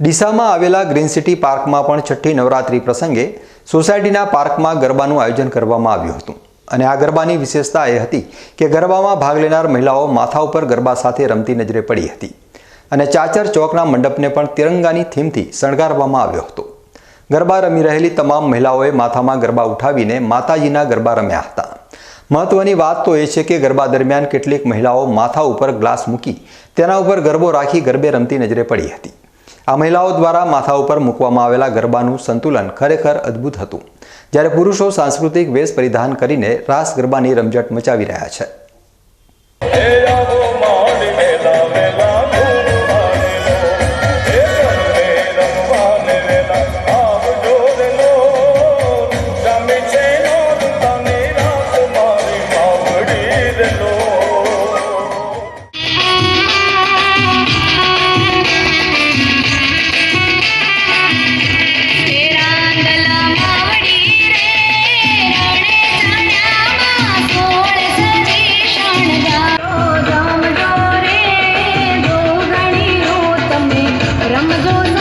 ડીસામાં આવેલા green city પાર્કમાં પણ છઠ્ઠી નવરાત્રી પ્રસંગે સોસાયટીના પાર્કમાં ગરબાનું આયોજન કરવામાં આવ્યું હતું. અને આ ગરબાની વિશેષતા એ હતી કે ગરબામાં ભાગ લેનાર મહિલાઓ માથા ઉપર ગરબા સાથે રમતી નજરે પડી હતી. અને ચાચર ચોકના મંડપને પણ તિરંગાની થીમથી શણગારવામાં આવ્યો હતો. ગરબા રમી રહેલી તમામ મહિલાઓએ માથામાં ગરબા ઉઠાવીને માતાજીના ગરબા રમ્યા હતા. મહત્વની વાત તો એ છે કે ગરબા દરમિયાન કેટલીક મહિલાઓ માથા ઉપર ગ્લાસ મૂકી તેના ઉપર ગરબો રાખી ગરબે રમતી નજરે પડી હતી. આ મહિલાઓ દ્વારા માથા ઉપર મૂકવામાં આવેલા ગરબાનું સંતુલન ખરેખર અદ્ભુત હતું. જ્યારે પુરુષો સાંસ્કૃતિક વેશ પરિધાન કરીને રાસ ગરબાની રમઝટ મચાવી રહ્યા છે. I'm going